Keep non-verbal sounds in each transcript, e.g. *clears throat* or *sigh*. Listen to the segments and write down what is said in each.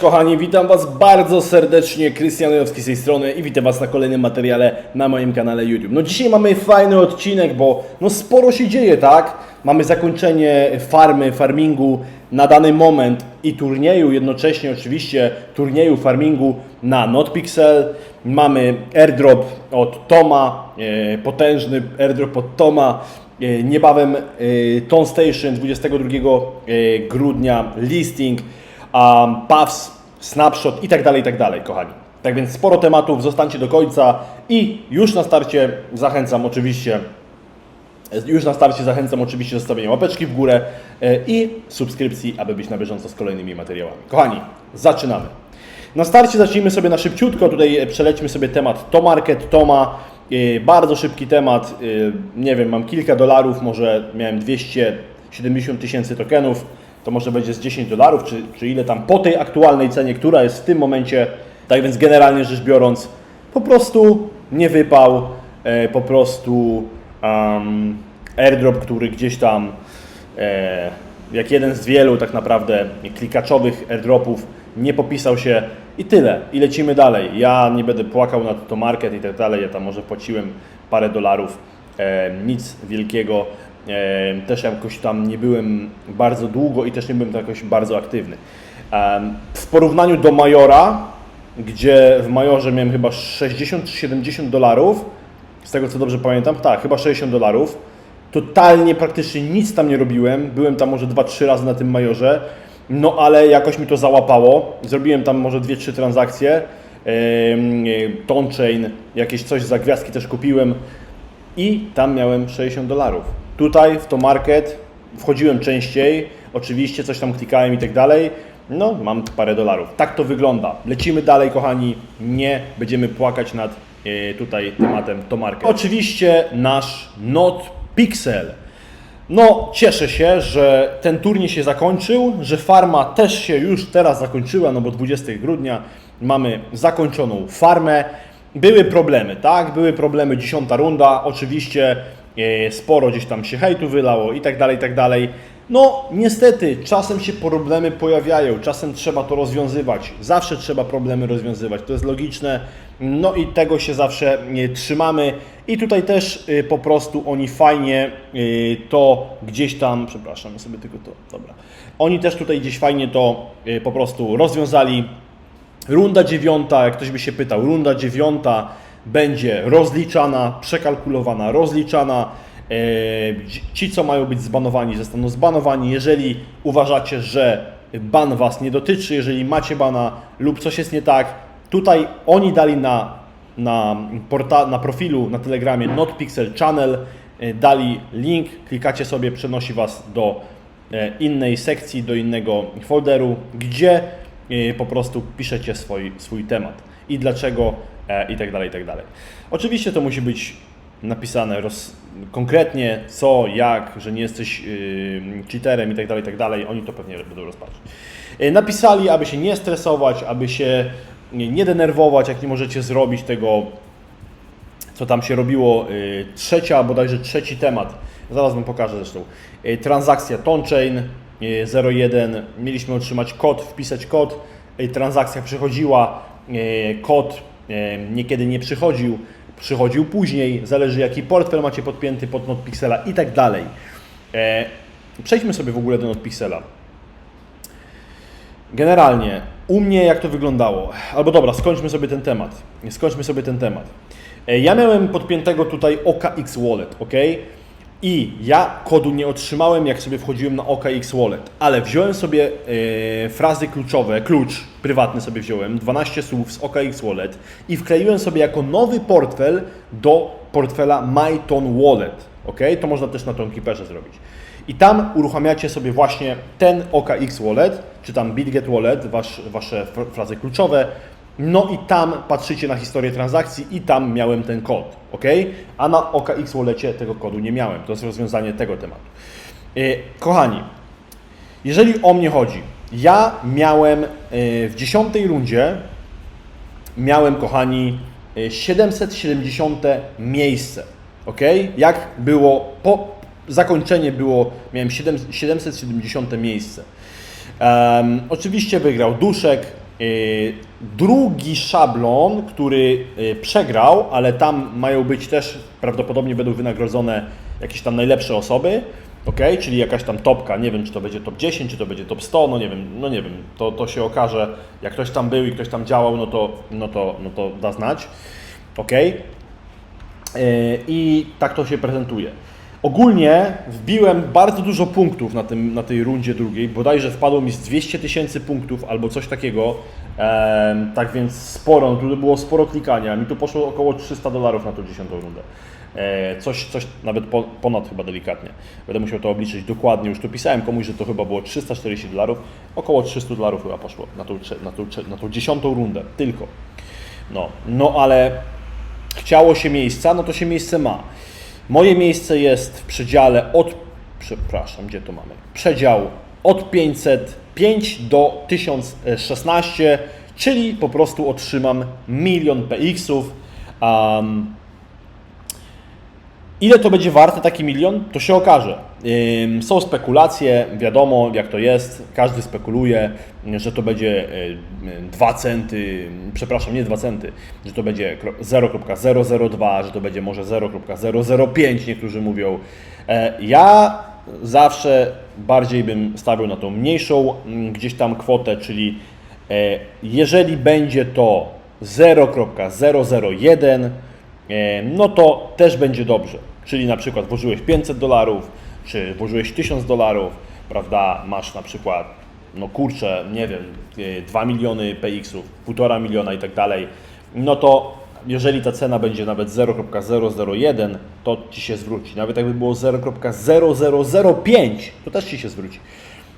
Kochani, witam Was bardzo serdecznie, Krystian Jowski z tej strony i witam Was na kolejnym materiale na moim kanale YouTube. No dzisiaj mamy fajny odcinek, bo no sporo się dzieje, tak? Mamy zakończenie farmy, farmingu na dany moment i turnieju, jednocześnie oczywiście turnieju farmingu na NotPixel. Mamy airdrop od Toma, e, potężny airdrop od Toma. E, Niebawem e, Ton Station 22 e, grudnia listing um, puffs, snapshot i tak dalej, i tak dalej, kochani. Tak więc sporo tematów, zostańcie do końca i już na starcie zachęcam oczywiście, już na starcie zachęcam oczywiście do zostawienia łapeczki w górę e, i subskrypcji, aby być na bieżąco z kolejnymi materiałami. Kochani, zaczynamy. Na starcie zacznijmy sobie na szybciutko, tutaj e, przelećmy sobie temat to market, Toma, E, bardzo szybki temat, nie wiem, mam kilka dolarów, może miałem 270 tysięcy tokenów, to może będzie z 10 dolarów, czy, czy ile tam po tej aktualnej cenie, która jest w tym momencie. Tak więc generalnie rzecz biorąc, po prostu nie wypał, e, po prostu um, airdrop, który gdzieś tam, e, jak jeden z wielu tak naprawdę klikaczowych airdropów, nie popisał się i tyle. I lecimy dalej. Ja nie będę płakał na to market i tak dalej. Ja tam może płaciłem parę dolarów, e, nic wielkiego. Też jakoś tam nie byłem bardzo długo i też nie byłem jakoś bardzo aktywny. W porównaniu do Majora, gdzie w Majorze miałem chyba 60 czy 70 dolarów, z tego co dobrze pamiętam, tak, chyba 60 dolarów. Totalnie praktycznie nic tam nie robiłem. Byłem tam może 2-3 razy na tym Majorze. No ale jakoś mi to załapało. Zrobiłem tam może 2-3 transakcje. Ton Chain, jakieś coś za gwiazdki też kupiłem i tam miałem 60 dolarów. Tutaj w to market wchodziłem częściej, oczywiście coś tam klikałem i tak dalej. No, mam parę dolarów. Tak to wygląda. Lecimy dalej, kochani. Nie będziemy płakać nad e, tutaj tematem to market. Oczywiście nasz Not Pixel. No, cieszę się, że ten turniej się zakończył, że farma też się już teraz zakończyła, no bo 20 grudnia mamy zakończoną farmę. Były problemy, tak? Były problemy, dziesiąta runda, oczywiście sporo gdzieś tam się hejtu wylało i tak dalej, i tak dalej. No, niestety, czasem się problemy pojawiają, czasem trzeba to rozwiązywać. Zawsze trzeba problemy rozwiązywać, to jest logiczne. No i tego się zawsze e, trzymamy. I tutaj też e, po prostu oni fajnie e, to gdzieś tam, przepraszam, ja sobie tylko to, dobra. Oni też tutaj gdzieś fajnie to e, po prostu rozwiązali. Runda dziewiąta, jak ktoś by się pytał, runda dziewiąta będzie rozliczana, przekalkulowana, rozliczana. E, Ci, co mają być zbanowani, zostaną zbanowani. Jeżeli uważacie, że ban Was nie dotyczy, jeżeli macie bana lub coś jest nie tak, tutaj oni dali na, na, porta, na profilu na Telegramie NotPixel Channel, e, dali link, klikacie sobie, przenosi Was do e, innej sekcji, do innego folderu, gdzie po prostu piszecie swój, swój temat i dlaczego e, i tak dalej, i tak dalej. Oczywiście to musi być napisane roz, konkretnie co, jak, że nie jesteś yy, cheaterem i tak dalej, i tak dalej. Oni to pewnie będą rozpatrzeć. Yy, napisali, aby się nie stresować, aby się nie, nie denerwować, jak nie możecie zrobić tego co tam się robiło, y, trzecia, bodajże trzeci temat, zaraz Wam pokażę zresztą, Y, transakcja TonChain y, 01, mieliśmy otrzymać kod, wpisać kod, Y, transakcja przychodziła, y, kod y, niekiedy nie przychodził, przychodził później, zależy jaki portfel macie podpięty pod NotPixela i tak dalej. E, Przejdźmy sobie w ogóle do NotPixela. Generalnie, u mnie jak to wyglądało? Albo dobra, skończmy sobie ten temat. Skończmy sobie ten temat. E, Ja miałem podpiętego tutaj OKX Wallet, ok? I ja kodu nie otrzymałem, jak sobie wchodziłem na OKX Wallet, ale wziąłem sobie e, frazy kluczowe, klucz prywatny sobie wziąłem, 12 słów z OKX Wallet i wkleiłem sobie jako nowy portfel do portfela MyTon Wallet, ok? To można też na Tonkeeperze zrobić. I tam uruchamiacie sobie właśnie ten OKX Wallet, czy tam BitGet Wallet, wasz, wasze fr- frazy kluczowe. No i tam patrzycie na historię transakcji i tam miałem ten kod, ok? A na OKX Wallecie tego kodu nie miałem. To jest rozwiązanie tego tematu. Yy, kochani, jeżeli o mnie chodzi, ja miałem yy, w dziesiątej rundzie miałem, kochani, y, 770 miejsce. Ok? Jak było po zakończenie było, miałem 7, 770 miejsce. Em, oczywiście wygrał Duszek, drugi szablon, który yy, przegrał, ale tam mają być też prawdopodobnie będą wynagrodzone jakieś tam najlepsze osoby, ok, czyli jakaś tam topka, nie wiem czy to będzie top 10, czy to będzie top 100, no nie wiem, no nie wiem, to, to się okaże, jak ktoś tam był i ktoś tam działał, no to, no to, no to da znać, ok. Yy, I tak to się prezentuje. Ogólnie wbiłem bardzo dużo punktów na, tym, na tej rundzie drugiej, bodajże wpadło mi z 200 tysięcy punktów albo coś takiego, tak więc sporo, no tu było sporo klikania, mi tu poszło około 300 dolarów na tą dziesiątą rundę. E, coś, coś nawet po, ponad chyba delikatnie. Będę musiał to obliczyć dokładnie, już tu pisałem komuś, że to chyba było 340 dolarów, około 300 dolarów chyba poszło na tą, na tą, na tą dziesiątą rundę, tylko. No, no ale chciało się miejsca, no to się miejsce ma. Moje miejsce jest w przedziale od, przepraszam, gdzie to mamy? Przedział od 505 do 1016, czyli po prostu otrzymam milion PX-ów. Um, Ile to będzie warte taki milion? To się okaże. Są spekulacje, wiadomo jak to jest, każdy spekuluje, że to będzie 2 centy, przepraszam, nie 2 centy, że to będzie kro- 0.002, że to będzie może 0.005, niektórzy mówią. E, Ja zawsze bardziej bym stawiał na tą mniejszą gdzieś tam kwotę, czyli e, jeżeli będzie to 0.001, E, no to też będzie dobrze. Czyli na przykład włożyłeś 500 dolarów, czy włożyłeś 1000 dolarów, prawda, masz na przykład, no kurczę, nie wiem, e, 2 miliony PX-ów, 1,5 miliona i tak dalej, no to jeżeli ta cena będzie nawet 0.001, to Ci się zwróci. Nawet jakby było 0.0005, to też Ci się zwróci.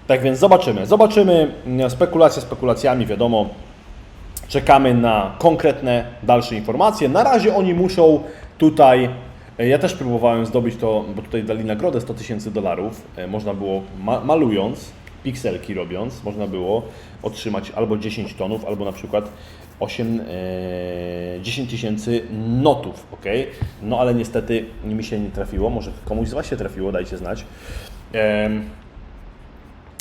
Tak więc zobaczymy. Zobaczymy. Spekulacje spekulacjami, wiadomo. Czekamy na konkretne dalsze informacje. Na razie oni muszą tutaj. Ja też próbowałem zdobyć to, bo tutaj dali nagrodę 100 tysięcy dolarów. E, Można było ma malując, pikselki robiąc, można było otrzymać albo 10 tonów, albo na przykład 8, e, 10 tysięcy notów, ok? No ale niestety mi się nie trafiło. Może komuś z Was się trafiło, dajcie znać.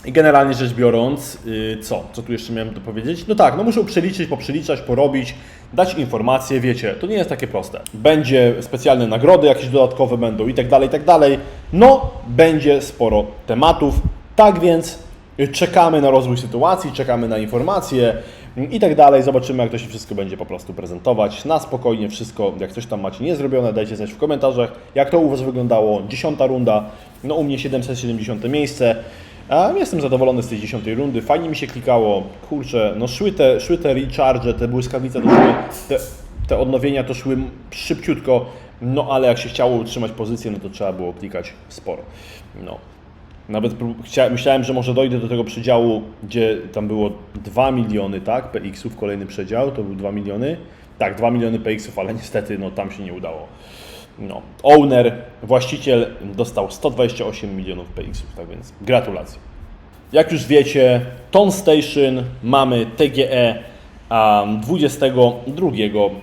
I generalnie rzecz biorąc, yy, co? Co tu jeszcze miałem do powiedzieć? No tak, no muszą przeliczyć, poprzeliczać, porobić, dać informacje, wiecie, to nie jest takie proste. Będzie specjalne nagrody jakieś dodatkowe będą i tak dalej, i tak dalej. No, będzie sporo tematów, tak więc y, czekamy na rozwój sytuacji, czekamy na informacje y, i tak dalej. Zobaczymy, jak to się wszystko będzie po prostu prezentować. Na spokojnie wszystko, jak coś tam macie niezrobione, dajcie znać w komentarzach, jak to u Was wyglądało. Dziesiąta runda, no u mnie 770 miejsce. A jestem zadowolony z tej dziesiątej rundy. Fajnie mi się klikało. Kurczę, no szły te, szły te recharge, te błyskawice, to szły, te, te odnowienia to szły szybciutko. No ale jak się chciało utrzymać pozycję, no to trzeba było klikać sporo. No. Nawet myślałem, że może dojdę do tego przedziału, gdzie tam było 2 miliony, tak? PX-ów, kolejny przedział, to był 2 miliony. Tak, 2 miliony PX-ów, ale niestety no, tam się nie udało. No. Owner, właściciel dostał 128 milionów PX-ów, tak więc gratulacje. Jak już wiecie, Ton Station mamy TGE um, 22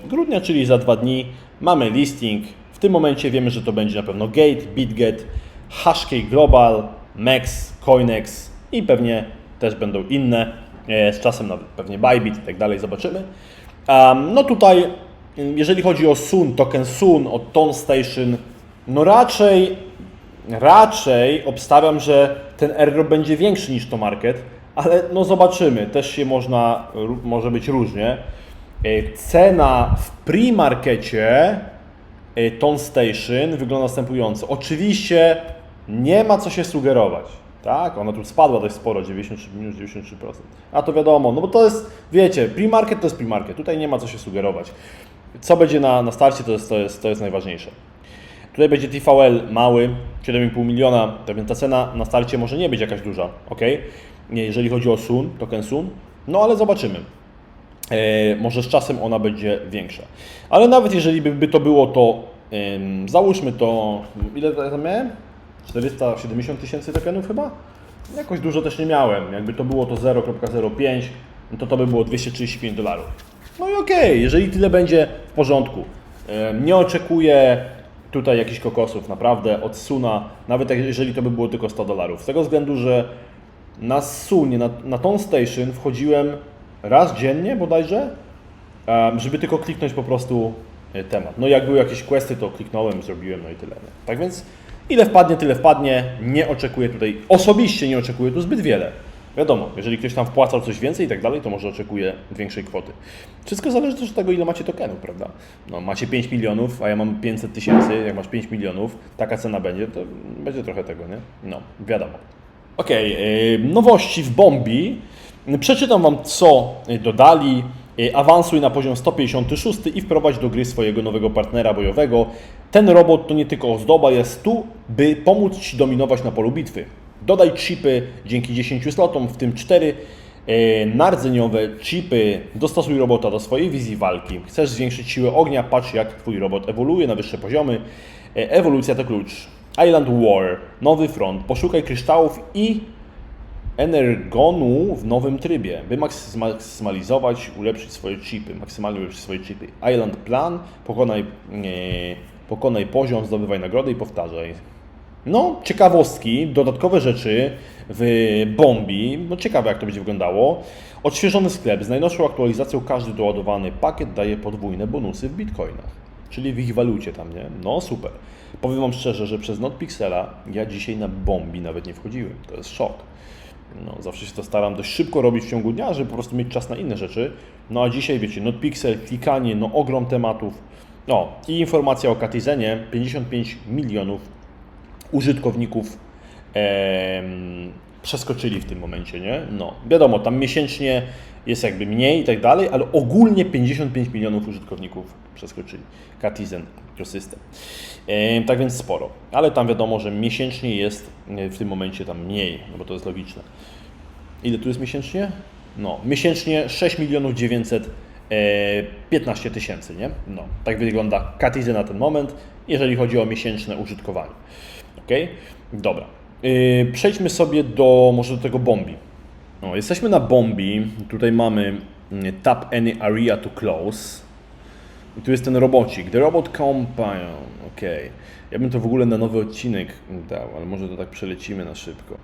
grudnia, czyli za dwa dni. Mamy listing. W tym momencie wiemy, że to będzie na pewno Gate, BitGet, Hashkey Global, Max, Coinex i pewnie też będą inne. E, Z czasem nawet pewnie Bybit i tak dalej, zobaczymy. No tutaj, jeżeli chodzi o Sun, token Sun od Ton Station, no raczej raczej obstawiam, że ten airdrop będzie większy niż to market, ale no zobaczymy, też się można, może być różnie. E, Cena w pre-markecie e, Ton Station wygląda następująco. Oczywiście nie ma co się sugerować. Tak, ona tu spadła dość sporo, 93 minus 93%. A to wiadomo, no bo to jest, wiecie, pre-market to jest pre-market, tutaj nie ma co się sugerować. Co będzie na, na starcie, to jest, to, jest, to jest najważniejsze. Tutaj będzie TVL mały, 7,5 miliona, tak więc ta cena na starcie może nie być jakaś duża, ok? Jeżeli chodzi o Sun, token Sun, no ale zobaczymy. E, może z czasem ona będzie większa. Ale nawet jeżeli by, to było, to załóżmy to, ile tam miałem? 470 tysięcy tokenów chyba? Jakoś dużo też nie miałem. Jakby to było to 0.05, no to to by było 235 dolarów. No i okej, jeżeli tyle będzie w porządku. Nie oczekuję tutaj jakichś kokosów, naprawdę, od Suna, nawet jeżeli to by było tylko 100 dolarów. Z tego względu, że na Sunie, na, na tą station wchodziłem raz dziennie bodajże, żeby tylko kliknąć po prostu e, temat. No jak były jakieś questy, to kliknąłem, zrobiłem, no i tyle. Tak więc ile wpadnie, tyle wpadnie. Nie oczekuję tutaj, osobiście nie oczekuję tu zbyt wiele. Wiadomo, jeżeli ktoś tam wpłacał coś więcej i tak dalej, to może oczekuje większej kwoty. Wszystko zależy też od tego, ile macie tokenów, prawda? No, macie 5 milionów, a ja mam 500 tysięcy, jak masz 5 milionów, taka cena będzie, to będzie trochę tego, nie? No, wiadomo. Okej, yy, nowości w Bombi. Przeczytam Wam, co y, dodali. Yy, Awansuj na poziom 156 i wprowadź do gry swojego nowego partnera bojowego. Ten robot to nie tylko ozdoba, jest tu, by pomóc Ci dominować na polu bitwy. Dodaj chipy dzięki 10 slotom, w tym 4 e, nardzeniowe chipy. Dostosuj robota do swojej wizji walki. Chcesz zwiększyć siłę ognia, patrz jak Twój robot ewoluuje na wyższe poziomy. E, Ewolucja to klucz. Island War, nowy front. Poszukaj kryształów i energonu w nowym trybie, by maksymalizować, ulepszyć swoje chipy, maksymalnie ulepszyć swoje chipy. Island Plan, pokonaj, e, pokonaj poziom, zdobywaj nagrody i powtarzaj. No, ciekawostki, dodatkowe rzeczy w Bombi. No, ciekawe jak to będzie wyglądało. Odświeżony sklep. Z najnowszą aktualizacją każdy doładowany pakiet daje podwójne bonusy w bitcoinach. Czyli w ich walucie tam, nie? No, super. Powiem Wam szczerze, że przez NotPixela ja dzisiaj na Bombi nawet nie wchodziłem. To jest szok. No, zawsze się to staram dość szybko robić w ciągu dnia, żeby po prostu mieć czas na inne rzeczy. No a dzisiaj, wiecie, NotPixel, klikanie, no ogrom tematów. No i informacja o Katizenie, 55 milionów użytkowników em, przeskoczyli w tym momencie, nie? No, wiadomo, tam miesięcznie jest jakby mniej i tak dalej, ale ogólnie 55 milionów użytkowników przeskoczyli. Katizen Ecosystem. Em, tak więc sporo, ale tam wiadomo, że miesięcznie jest e, w tym momencie tam mniej, no bo to jest logiczne. Ile tu jest miesięcznie? No, miesięcznie 6 milionów 915 tysięcy, nie? No, tak wygląda Katizen na ten moment, jeżeli chodzi o miesięczne użytkowanie. Ok? Dobra. Yy, przejdźmy sobie do może do tego bombi. No, jesteśmy na bombi. Tutaj mamy mm, tap any area to close. I tu jest ten robocik. The Robot Companion. Ok. Ja bym to w ogóle na nowy odcinek dał, ale może to tak przelecimy na szybko.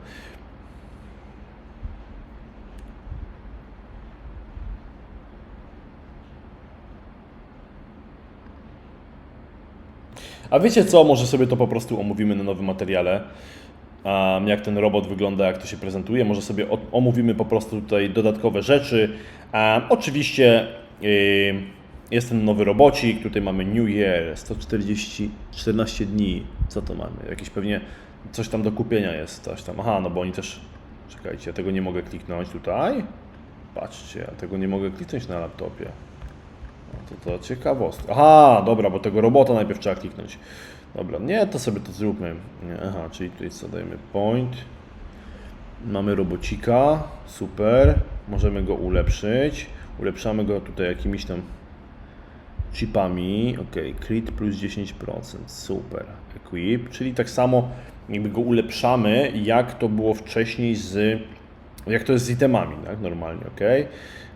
A wiecie co? Może sobie to po prostu omówimy na nowym materiale. Um, jak ten robot wygląda, jak to się prezentuje. Może sobie omówimy po prostu tutaj dodatkowe rzeczy. Um, oczywiście yy, jest ten nowy robocik. Tutaj mamy New Year, 140, 14 dni. Co to mamy? Jakieś pewnie coś tam do kupienia jest. Coś tam. Aha, no bo oni też. Czekajcie, ja tego nie mogę kliknąć tutaj. Patrzcie, ja tego nie mogę kliknąć na laptopie. To, to ciekawostka. Aha, dobra, bo tego robota najpierw trzeba kliknąć. Dobra, nie, to sobie to zróbmy. Nie, aha, czyli tutaj co dajemy point. Mamy robocika, super. Możemy go ulepszyć. Ulepszamy go tutaj jakimiś tam chipami. Ok, crit plus 10%, super. Equip, czyli tak samo jakby go ulepszamy, jak to było wcześniej z jak to jest z itemami, tak? Normalnie, ok.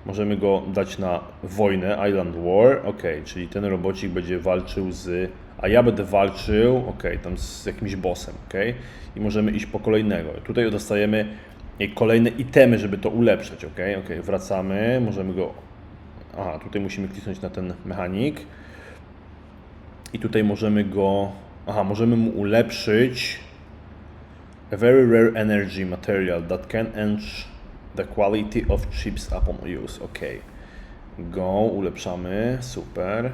Możemy go dać na wojnę, Island War, ok, czyli ten robocik będzie walczył z, a ja będę walczył, ok, tam z jakimś bossem, ok. I możemy iść po kolejnego. Tutaj dostajemy e, kolejne itemy, żeby to ulepszać, ok, ok. Wracamy, możemy go, aha, tutaj musimy kliknąć na ten mechanik. I tutaj możemy go, aha, możemy mu ulepszyć A very rare energy material that can enhance the quality of chips upon use. Ok. Go, ulepszamy. Super.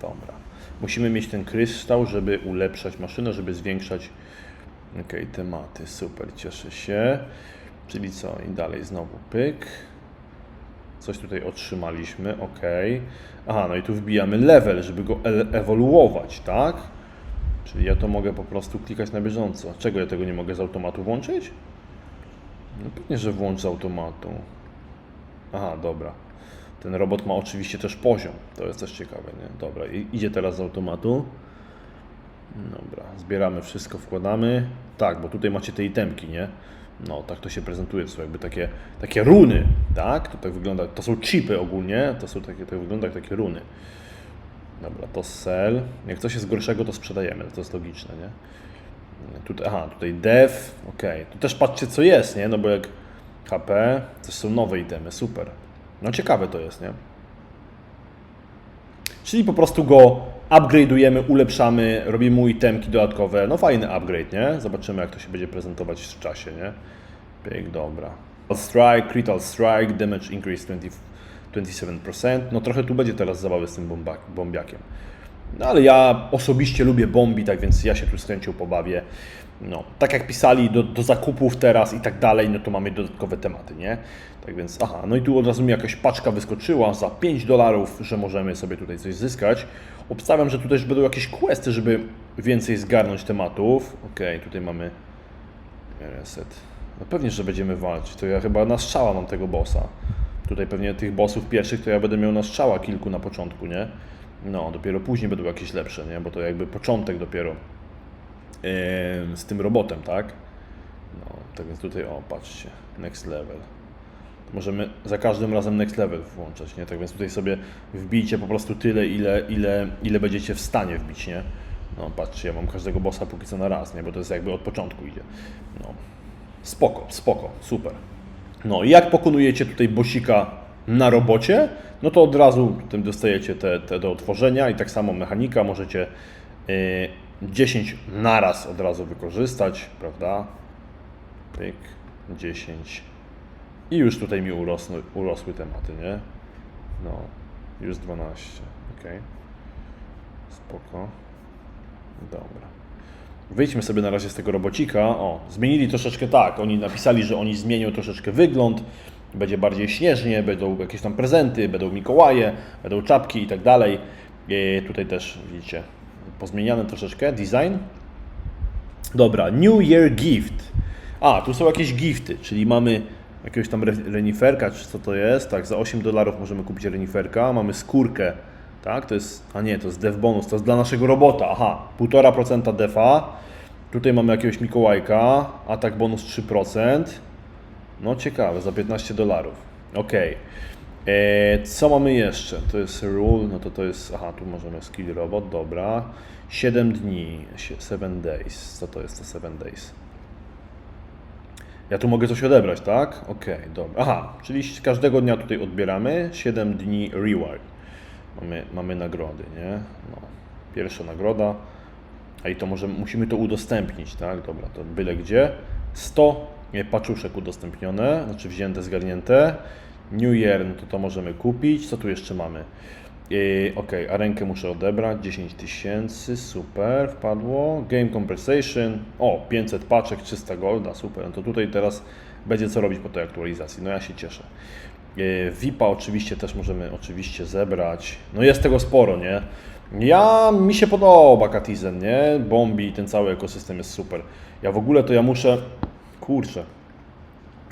Dobra. Musimy mieć ten kryształ, żeby ulepszać maszynę, żeby zwiększać. Ok, tematy. Super, cieszę się. Czyli co? I dalej znowu pyk. Coś tutaj otrzymaliśmy, ok. Aha, no i tu wbijamy level, żeby go e- ewoluować, tak? Czyli ja to mogę po prostu klikać na bieżąco. Czego ja tego nie mogę z automatu włączyć? No pewnie, że włącz z automatu. Aha, dobra. Ten robot ma oczywiście też poziom. To jest też ciekawe, nie? Dobra, idzie teraz z automatu. Dobra, zbieramy wszystko, wkładamy. Tak, bo tutaj macie te itemki, nie? No, tak to się prezentuje, to są jakby takie, takie runy, tak? To tak wygląda, to są chipy ogólnie, to są takie, to wygląda jak takie runy. Dobra, to sell. Jak coś jest gorszego, to sprzedajemy, to jest logiczne, nie? Tutaj, aha, tutaj dev, ok. Tu też patrzcie co jest, nie? No bo jak HP, to są nowe itemy, super. No ciekawe to jest, nie? Czyli po prostu go upgrade'ujemy, ulepszamy, robimy mu itemki dodatkowe. No fajny upgrade, nie? Zobaczymy jak to się będzie prezentować w czasie, nie? Pyk, dobra. Strike, critical strike, damage increase 20, 27%. No trochę tu będzie teraz zabawy z tym bombiakiem. No ale ja osobiście lubię bombi, tak więc ja się tu z chęcią pobawię. No, tak jak pisali do, do zakupów teraz i tak dalej, no to mamy dodatkowe tematy, nie? Tak więc, aha, no i tu od razu mi jakaś paczka wyskoczyła za 5 dolarów, że możemy sobie tutaj coś zyskać. Obstawiam, że tu też będą jakieś questy, żeby więcej zgarnąć tematów. Okej, tutaj mamy reset. No pewnie, że będziemy walczyć. To ja chyba na strzała mam tego bossa. Tutaj pewnie tych bossów pierwszych to ja będę miał na strzała kilku na początku, nie? No, dopiero później będą jakieś lepsze, nie? Bo to jakby początek dopiero em, z tym robotem, tak? No, tak więc tutaj, o, patrzcie, next level. Możemy za każdym razem next level włączać, nie? Tak więc tutaj sobie wbijcie po prostu tyle, ile, ile, ile będziecie w stanie wbić, nie? No, patrzcie, ja mam każdego bossa póki co na raz, nie? Bo to jest jakby od początku idzie. No, spoko, spoko, super. No i jak pokonujecie tutaj bosika na robocie, no to od razu tym dostajecie te, te do otworzenia i tak samo mechanika możecie y, 10 naraz od razu wykorzystać, prawda? Pyk, 10 i już tutaj mi urosły, urosły tematy, nie? No, już 12, ok. Spoko. Dobra. Wyjdźmy sobie na razie z tego robocika. O, zmienili troszeczkę tak. Oni napisali, że oni zmienią troszeczkę wygląd. Będzie bardziej śnieżnie, będą jakieś tam prezenty, będą Mikołaje, będą czapki i tak dalej. E, tutaj też widzicie pozmieniane troszeczkę design. Dobra, New Year Gift. A, tu są jakieś gifty, czyli mamy jakiegoś tam re- reniferka, czy co to jest. Tak, za 8 dolarów możemy kupić reniferka. Mamy skórkę, tak, to jest, a nie, to jest dev bonus, to jest dla naszego robota. Aha, 1,5% defa. Tutaj mamy jakiegoś Mikołajka, atak bonus 3%. No ciekawe, za 15 dolarów. Ok. E, co mamy jeszcze? To jest rule, no to to jest, aha, tu możemy skill robot, dobra. 7 dni, 7 days. Co to jest to 7 days? Ja tu mogę coś odebrać, tak? Okej, dobra. Aha, czyli każdego dnia tutaj odbieramy 7 dni reward. Mamy, mamy nagrody, nie? No. Pierwsza nagroda. A i to możemy, musimy to udostępnić, tak? Dobra, to byle gdzie. 100 nie, paczuszek udostępnione, znaczy wzięte, zgarnięte. New Year, no to to możemy kupić. Co tu jeszcze mamy? Ok, a rękę muszę odebrać. 10 tysięcy, super, wpadło. Game Compensation, o, 500 paczek, 300 golda, super. No to tutaj teraz będzie co robić po tej aktualizacji. No ja się cieszę. VIPa oczywiście też możemy oczywiście zebrać. No jest tego sporo, nie? Ja, mi się podoba Katizen, nie? Bombi, ten cały ekosystem jest super. Ja w ogóle to ja muszę, kurczę,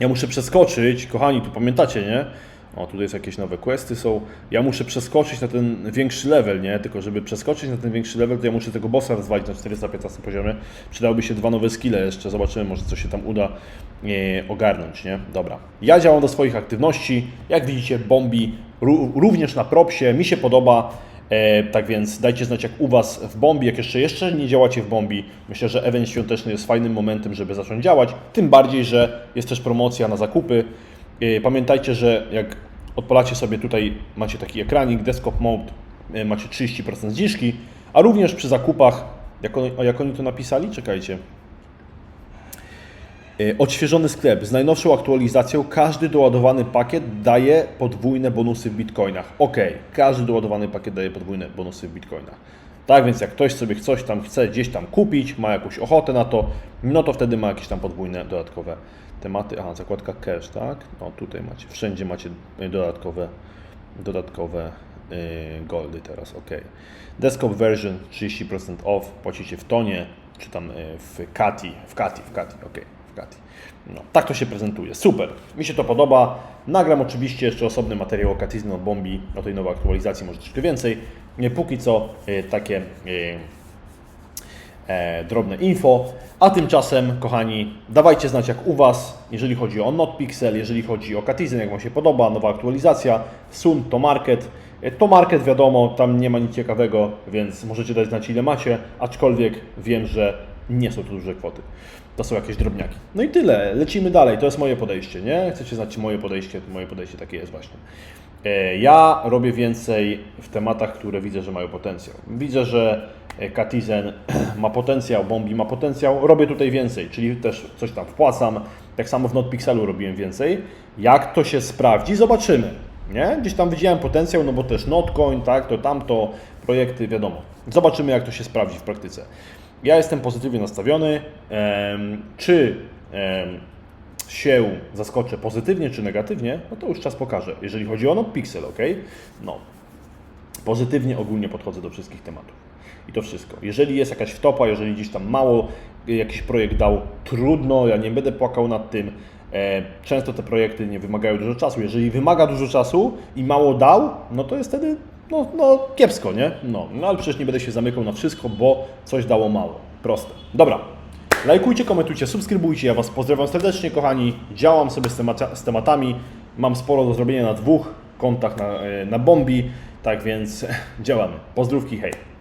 ja muszę przeskoczyć, kochani, tu pamiętacie, nie? O, tutaj jest jakieś nowe questy są. Ja muszę przeskoczyć na ten większy level, nie? Tylko żeby przeskoczyć na ten większy level, to ja muszę tego bossa rozwalić na 415 poziomie. Przydałyby się dwa nowe skille jeszcze, zobaczymy, może coś się tam uda e, ogarnąć, nie? Dobra. Ja działam do swoich aktywności. Jak widzicie, bombi ró- również na propsie. Mi się podoba. E, tak więc dajcie znać jak u Was w Bombi, jak jeszcze, jeszcze nie działacie w Bombi. Myślę, że event świąteczny jest fajnym momentem, żeby zacząć działać. Tym bardziej, że jest też promocja na zakupy. E, Pamiętajcie, że jak odpalacie sobie tutaj, macie taki ekranik, desktop mode, e, macie 30% zniżki, a również przy zakupach, jak, on, jak oni to napisali, czekajcie, Odświeżony sklep. Z najnowszą aktualizacją każdy doładowany pakiet daje podwójne bonusy w bitcoinach. Ok, każdy doładowany pakiet daje podwójne bonusy w bitcoinach. Tak więc jak ktoś sobie coś tam chce gdzieś tam kupić, ma jakąś ochotę na to, no to wtedy ma jakieś tam podwójne dodatkowe tematy. Aha, zakładka cash, tak? No tutaj macie, wszędzie macie e, dodatkowe, dodatkowe yy, goldy teraz, ok. Desktop version 30% off, płacicie w tonie, czy tam w Kati, w Kati, w Kati, ok, Kati. No, tak to się prezentuje, super, mi się to podoba. Nagram oczywiście jeszcze osobny materiał o Katizno Bombi, o tej nowej aktualizacji, może troszkę więcej. Nie, Póki co yy, takie yy, e, drobne info. A tymczasem, kochani, dawajcie znać jak u Was, jeżeli chodzi o NotPixel, jeżeli chodzi o Katizen, jak Wam się podoba, nowa aktualizacja, Sun to Market. E, To Market wiadomo, tam nie ma nic ciekawego, więc możecie dać znać ile macie, aczkolwiek wiem, że Nie są to duże kwoty. To są jakieś drobniaki. No i tyle, lecimy dalej. To jest moje podejście, nie? Chcecie znać moje podejście? To moje podejście takie jest właśnie. E, Ja robię więcej w tematach, które widzę, że mają potencjał. Widzę, że e, Katizen *clears throat* ma potencjał, Bombi ma potencjał, robię tutaj więcej, czyli też coś tam wpłacam. Tak samo w NotPixelu robiłem więcej. Jak to się sprawdzi, zobaczymy. Nie? Gdzieś tam widziałem potencjał, no bo też Notcoin, tak, to tamto, projekty, wiadomo. Zobaczymy, jak to się sprawdzi w praktyce. Ja jestem pozytywnie nastawiony. Czy się zaskoczę pozytywnie czy negatywnie, no to już czas pokaże. Jeżeli chodzi o NotPixel, ok? No, pozytywnie ogólnie podchodzę do wszystkich tematów. I to wszystko. Jeżeli jest jakaś wtopa, jeżeli gdzieś tam mało y, jakiś projekt dał, trudno, ja nie będę płakał nad tym. E, Często te projekty nie wymagają dużo czasu. Jeżeli wymaga dużo czasu i mało dał, no to jest wtedy no, no kiepsko, nie? No, no ale przecież nie będę się zamykał na wszystko, bo coś dało mało. Proste. Dobra. Lajkujcie, komentujcie, subskrybujcie. Ja Was pozdrawiam serdecznie, kochani. Działam sobie z, temata, z tematami. Mam sporo do zrobienia na dwóch kontach na, e, na Bombi. Tak więc *laughs* działamy. Pozdrówki, hej.